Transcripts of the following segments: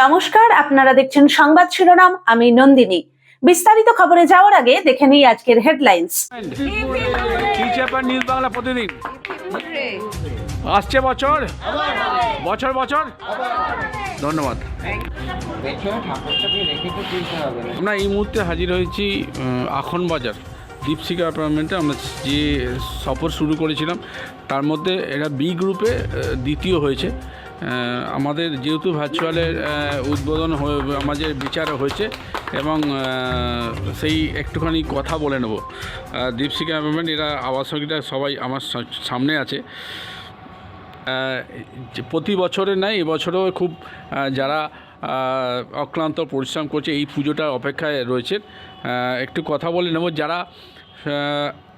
নমস্কার, আপনারা দেখছেন সংবাদ শিরোনাম, আমি নন্দিনী। বিস্তারিত খবরে যাওয়ার আগে দেখে নিই আজকের হেডলাইন্স। নিউজ বাংলা প্রতিদিন? আসছে বছর? বছর বছর? ধন্যবাদ। আমরা এই মুহূর্তে হাজির হয়েছি আখন বাজার দীপশিকা অ্যাপার্টমেন্টে আমরা যে সফর শুরু করেছিলাম, তার মধ্যে এরা বি গ্রুপে দ্বিতীয় হয়েছে। আমাদের যেহেতু ভার্চুয়ালের উদ্বোধন আমাদের বিচার হয়েছে এবং সেই একটুখানি কথা বলে নেব। দীপশিকা অ্যাপার্টমেন্ট এরা আবাসিকরা সবাই আমার সামনে আছে। প্রতি বছরে নাই এবছরও খুব যারা অক্লান্ত পরিশ্রম করছে, এই পুজোটা অপেক্ষায় রয়েছে একটু কথা বলে নেব, যারা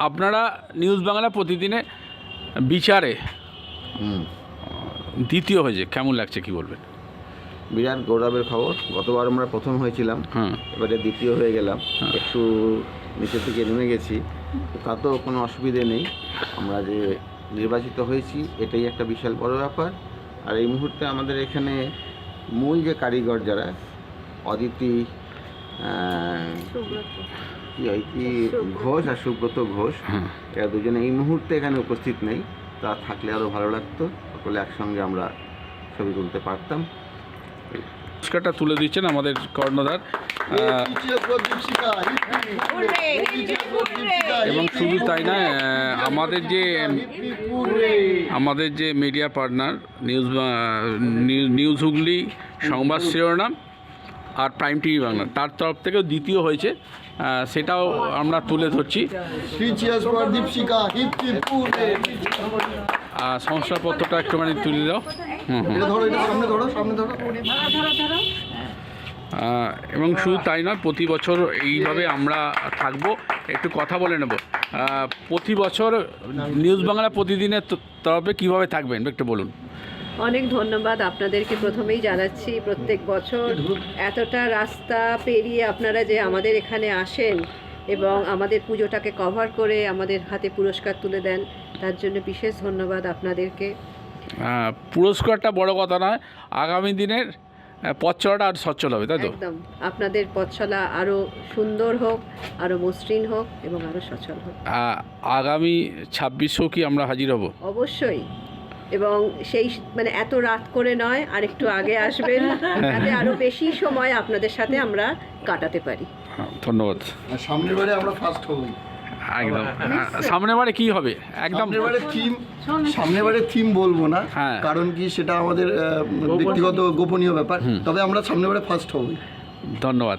আপনারা নিউজ বাংলা প্রতিদিনে বিচারে দ্বিতীয় হয়েছে কেমন লাগছে কি বলবেন? বিরাট গৌরবের খবর গতবার আমরা প্রথম হয়েছিলাম হ্যাঁ। এবারে দ্বিতীয় হয়ে গেলাম একটু নিচে থেকে নেমে গেছি তাতেও কোনো অসুবিধে নেই আমরা যে নির্বাচিত হয়েছি এটাই একটা বিশাল বড় ব্যাপার আর এই মুহূর্তে আমাদের এখানে মূল যে কারিগর যারা অদিতি হয় কি ঘোষ আর সুব্রত ঘোষ হ্যাঁ। এরা দুজনে এই মুহূর্তে এখানে উপস্থিত নেই তা থাকলে আরও ভালো লাগতো। সকলে একসঙ্গে আমরা ছবি তুলতে পারতাম। পুরস্কারটা তুলে দিচ্ছেন আমাদের কর্ণধার এবং শুধু তাই না আমাদের যে আমাদের যে media partner news news Hooghly সংবাদ শিরোনাম আর প্রাইম টিভি বাংলা তার তরফ থেকেও দ্বিতীয় হয়েছে সেটাও আমরা তুলে ধরছি। আর শংসাপত্রটা একটুখানি তুলে দাও। হুম হুম। এটা ধরো এটা সামনে ধরো সামনে ধরো। আহ, এবং শুধু তাই নয় প্রতি বছর এইভাবে আমরা থাকব। একটু কথা বলে নেব। প্রতি বছর নিউজ বাংলা প্রতিদিনের তরফে কীভাবে থাকবেন একটু বলুন। অনেক ধন্যবাদ আপনাদেরকে প্রথমেই জানাচ্ছি প্রত্যেক বছর এতটা রাস্তা পেরিয়ে আপনারা যে আমাদের এখানে আসেন এবং আমাদের পুজোটাকে কভার করে আমাদের হাতে পুরস্কার তুলে দেন। তার জন্য বিশেষ ধন্যবাদ আপনাদেরকে। পুরস্কারটা বড় কথা নয় আগামী দিনের আহ, পথ চলাটা আর সচ্ছল হবে তাই তো? একদম। আপনাদের পথচলা আরও সুন্দর হোক আরও মসৃণ হোক এবং আরও সচল হোক। আগামী ছাব্বিশশো কি আমরা হাজির হব? অবশ্যই। এবং সেই মানে এত রাত করে নয় আর একটু আগে আসবেন যাতে আরও বেশি সময় আপনাদের সাথে আমরা কাটাতে পারি। হ্যাঁ, ধন্যবাদ। সামনের বারে আমরা ফার্স্ট হবই। একদম। সামনের বারে কি হবে? একদম। সামনের বারে থিম সামনের বারে থিম বলব না হ্যাঁ। কারণ কি সেটা আমাদের ব্যক্তিগত গোপনীয় ব্যাপার। তবে আমরা সামনের বারে ফার্স্ট হবই। ধন্যবাদ।